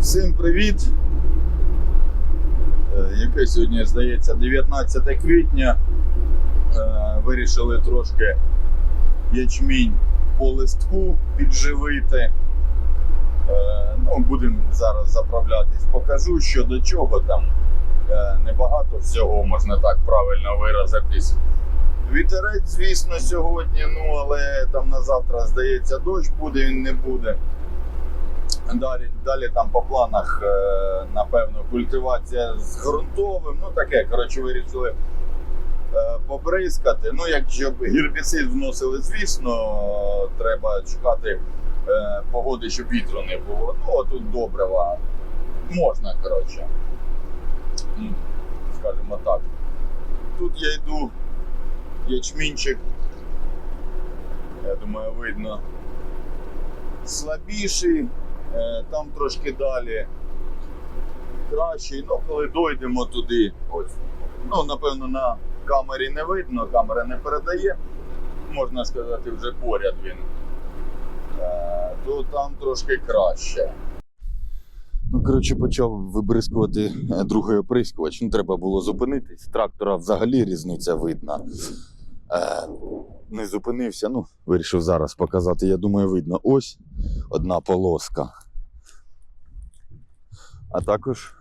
Всім привіт! Е, Яке сьогодні, здається, 19 квітня. Е, Вирішили трошки ячмінь по листку підживити. Е, Ну, будемо зараз заправлятись. Покажу, що до чого там. Небагато всього, можна так правильно виразитись. Вітерець, звісно, сьогодні, ну але там на завтра, здається, дощ буде, він не буде. Далі, далі там по планах, е, напевно, культивація з ґрунтовим. Ну таке, коротше, вирішили е, побризкати. Ну, якщо б гербіцид вносили, звісно, треба чекати е, погоди, щоб вітру не було. Ну, а тут добрива. Можна, коротше. Скажімо так. Тут я йду ячмінчик. Я думаю, видно слабіший, там трошки далі кращий. Ну, коли дойдемо туди, ось. Ну, напевно, на камері не видно, камера не передає. Можна сказати, вже поряд він. Е, То там трошки краще. Ну, коротше, почав вибризкувати е, другий оприскувач. Ну, треба було зупинитись. Трактора взагалі різниця видна. Е, не зупинився. Ну, вирішив зараз показати. Я думаю, видно. Ось одна полоска. А також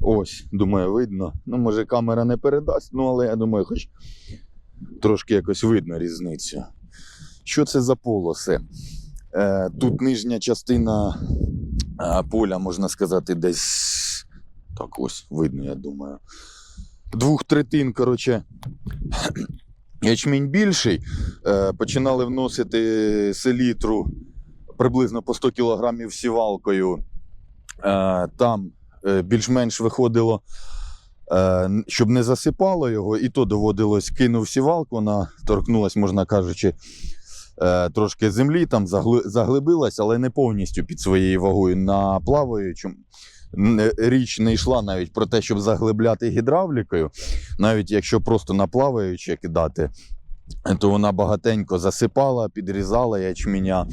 ось, думаю, видно. Ну, може, камера не передасть, ну, але я думаю, хоч трошки якось видно різницю. Що це за полоси? Е, тут нижня частина е, поля, можна сказати, десь так ось видно, я думаю. Двох третин, коротше, ячмінь більший. Е, починали вносити селітру приблизно по 100 кг сівалкою. Е, там е, більш-менш виходило, е, щоб не засипало його, і то доводилось кинув сівалку, вона торкнулась, можна кажучи, трошки землі, там загли- заглибилась, але не повністю під своєю вагою на плаваючому. Річ не йшла навіть про те, щоб заглибляти гідравлікою, навіть якщо просто на плаваюче кидати, то вона багатенько засипала, підрізала ячменя.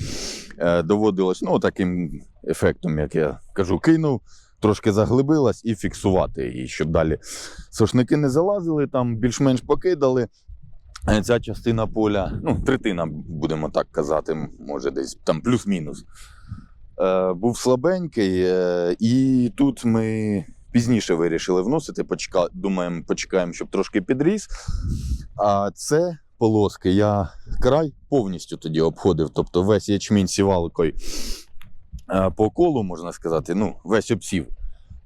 Е, доводилось ну, таким ефектом, як я кажу, кинув, трошки заглибилась і фіксувати її, щоб далі сошники не залазили, там більш-менш покидали. Е, Ця частина поля, ну, третина, будемо так казати, може десь там плюс-мінус. Е, був слабенький, е, і тут ми пізніше вирішили вносити. Почека... Думаємо, почекаємо, щоб трошки підріс. А це полоски я край повністю тоді обходив, тобто весь ячмінь сівалкою е, по колу, можна сказати, ну, весь обсів,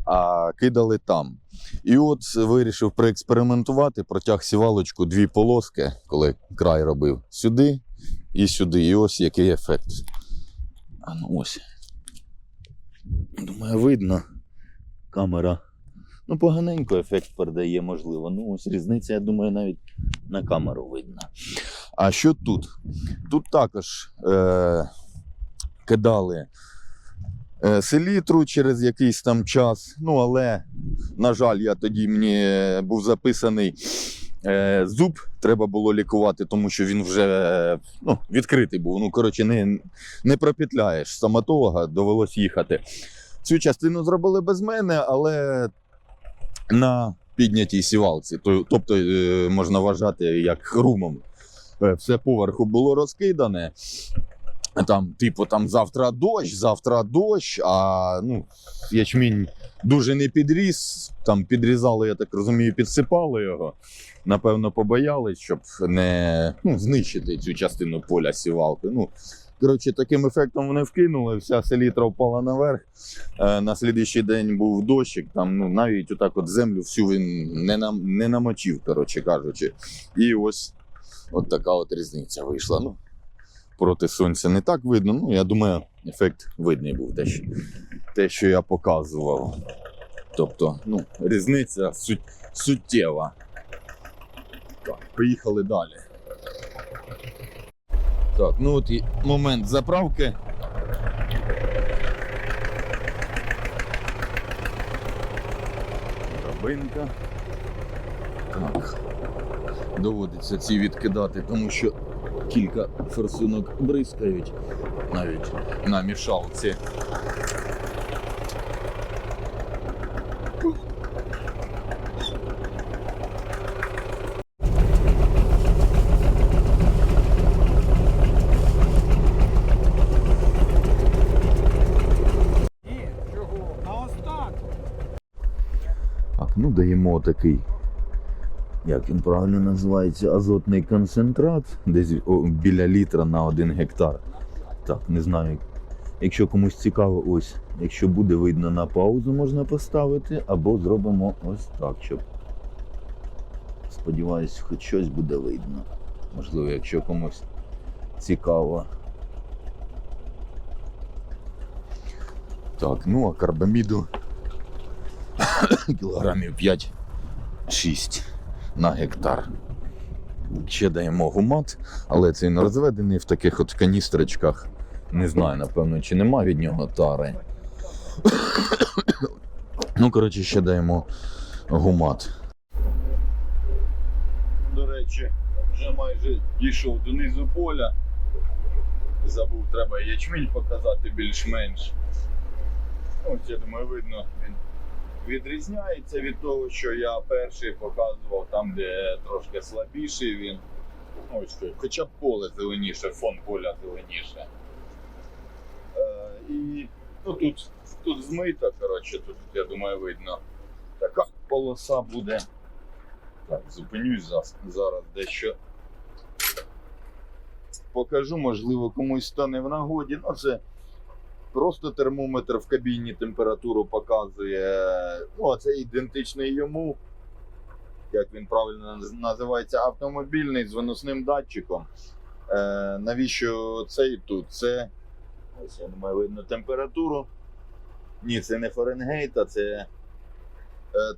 а кидали там. І от вирішив проекспериментувати, протяг сівалочку дві полоски, коли край робив сюди і сюди. І ось який ефект. А ну ось. Думаю, видно. Камера. Ну, поганенько ефект передає, можливо. Ну, ось різниця, я думаю, навіть на камеру видно. А що тут? Тут також е, кидали е, селітру через якийсь там час. Ну, але, на жаль, я тоді мені був записаний е, зуб, треба було лікувати, тому що він вже ну, відкритий був. Ну, коротше, не, не пропетляєш стоматолога, довелось їхати. Цю частину зробили без мене, але на піднятій сівалці. Тобто е, можна вважати як румом. Е, Все поверху було розкидане. Там, типу, там завтра дощ, завтра дощ, а ну, ячмінь дуже не підріс. Там підрізали, я так розумію, підсипали його. Напевно, побоялись, щоб не ну, знищити цю частину поля сівалки. Ну, коротше, таким ефектом вони вкинули, вся селітра впала наверх. Е, на слідуючий день був дощик, там ну, навіть отак от землю всю він не, нам, не намочив, коротше кажучи. І ось от така от різниця вийшла. Ну, проти сонця не так видно. Ну, я думаю, ефект видний був те, що, те, що я показував. Тобто, ну, різниця сут, суттєва. Так, поїхали далі. Так, ну от і момент заправки. Драбинка. Так. Доводиться ці відкидати, тому що кілька форсунок бризкають навіть на мішалці. Даємо такий, як він правильно називається, азотний концентрат, десь о, біля літра на один гектар. Так, не знаю. Якщо комусь цікаво, ось, якщо буде видно на паузу, можна поставити, або зробимо ось так, щоб. Сподіваюсь, хоч щось буде видно. Можливо, якщо комусь цікаво. Так, ну а карбаміду кілограмів 5-6 на гектар. Ще даємо гумат, але цей не розведений в таких от каністрочках. Не знаю, напевно, чи нема від нього тари. ну, коротше, ще даємо гумат. До речі, вже майже дійшов донизу поля. Забув, треба ячмінь показати більш-менш. Ось, я думаю, видно, він відрізняється від того, що я перший показував, там, де трошки слабіший він. Ось, хоча б поле зеленіше, фон поля зеленіше. Е, і ну, тут, тут змито, коротше, тут, я думаю, видно. Така полоса буде. Так, зупинюсь за- зараз дещо. Покажу, можливо, комусь стане в нагоді. Ну, це просто термометр в кабіні температуру показує. Ну, а це ідентичний йому. Як він правильно називається, автомобільний з виносним датчиком. Е, навіщо цей тут? Це. Ось я думаю, видно температуру. Ні, це не Фаренгейт, а це е,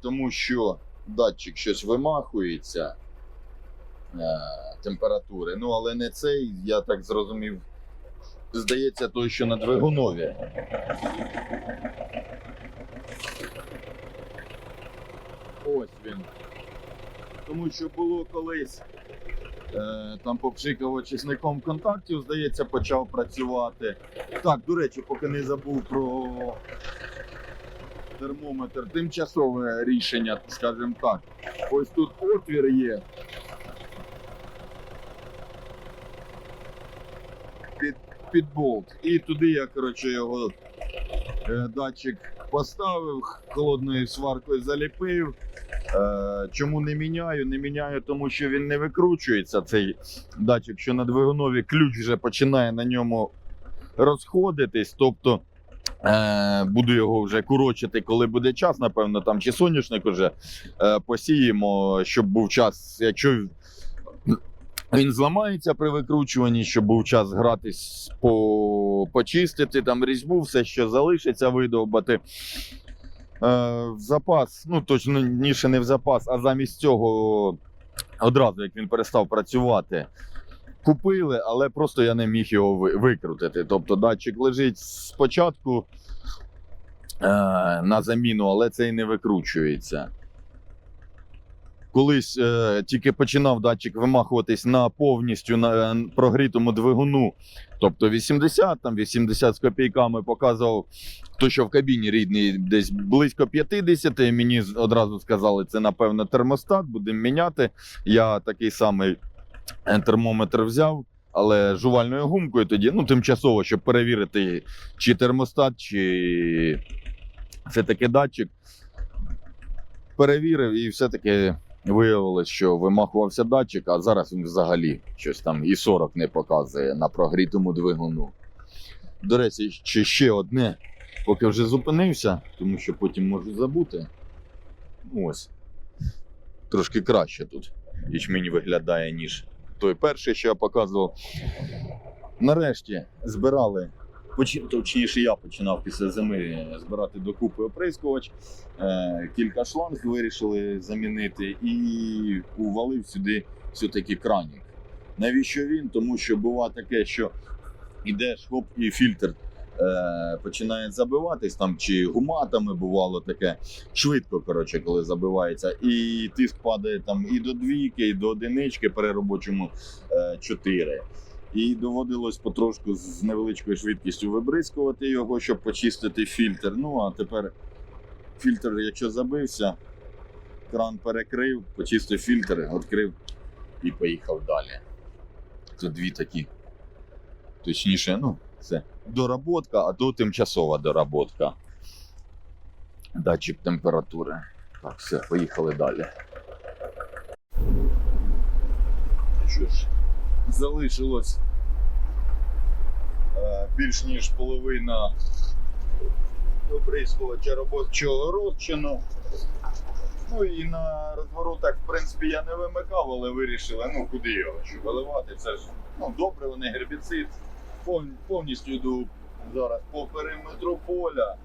тому що датчик щось вимахується е, температури. Ну, але не цей, я так зрозумів. Здається, той, що на двигунові. Ось він. Тому що було колись е, там попшикав чесником контактів, здається, почав працювати. Так, до речі, поки не забув про термометр, тимчасове рішення, скажімо так. Ось тут отвір є. Під, болт. І туди я, коротше, його е, датчик поставив, холодною сваркою заліпив. Е, чому не міняю? Не міняю, тому що він не викручується. Цей датчик, що на двигунові ключ вже починає на ньому розходитись. Тобто е, буду його вже курочити, коли буде час, напевно, там чи соняшник уже е, посіємо, щоб був час, якщо він зламається при викручуванні, щоб був час гратись, по, почистити там різьбу, все, що залишиться, видовбати. Е, в запас, ну точніше не в запас, а замість цього одразу, як він перестав працювати, купили, але просто я не міг його викрутити. Тобто датчик лежить спочатку е, на заміну, але цей не викручується. Колись е, тільки починав датчик вимахуватись на повністю на е, прогрітому двигуну. Тобто 80, там 80 з копійками показував то, що в кабіні рідний десь близько 50. Мені одразу сказали, це напевно термостат, будемо міняти. Я такий самий е, термометр взяв, але жувальною гумкою тоді, ну, тимчасово, щоб перевірити, чи термостат, чи це таки датчик. Перевірив і все-таки виявилось, що вимахувався датчик, а зараз він взагалі щось там і 40 не показує на прогрітому двигуну. До речі, ще, ще одне, поки вже зупинився, тому що потім можу забути. Ось. Трошки краще тут ячмінь виглядає, ніж той перший, що я показував. Нарешті збирали, точніше, я починав після зими збирати докупи оприскувач. Е, кілька шланг вирішили замінити і увалив сюди все-таки кранік. Навіщо він? Тому що буває таке, що ідеш, хоп, і фільтр е, починає забиватись там, чи гуматами бувало таке. Швидко, коротше, коли забивається. І тиск падає там і до двійки, і до одинички при робочому е, 4. І доводилось потрошку з невеличкою швидкістю вибризкувати його, щоб почистити фільтр. Ну а тепер фільтр, якщо забився, кран перекрив, почистив фільтр, відкрив і поїхав далі. Це дві такі. Точніше, ну, це доработка, а то тимчасова доработка. Датчик температури. Так, все, поїхали далі. Що ж, залишилось е, більш ніж половина оприскувача робочого розчину. Ну і на розворотах, в принципі, я не вимикав, але вирішили, ну куди його що виливати. Це ж ну, добре, вони гербіцид. Повністю йду зараз по периметру поля.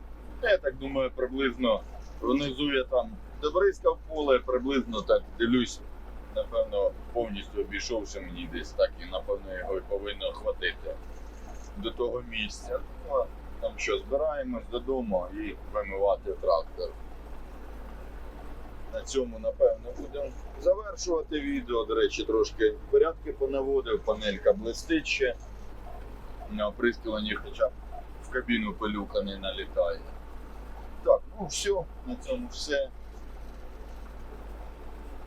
Я так думаю, приблизно внизу я там добризкав поле, приблизно так дивлюсь, напевно, повністю обійшовши мені десь так, і напевно його і повинно хватити до того місця. Ну, там що, збираємось додому і вимивати трактор. На цьому, напевно, будемо завершувати відео. До речі, трошки порядки понаводив, панелька блистить ще. На оприскуванні хоча б в кабіну пилюка не налітає. Так, ну все, на цьому все.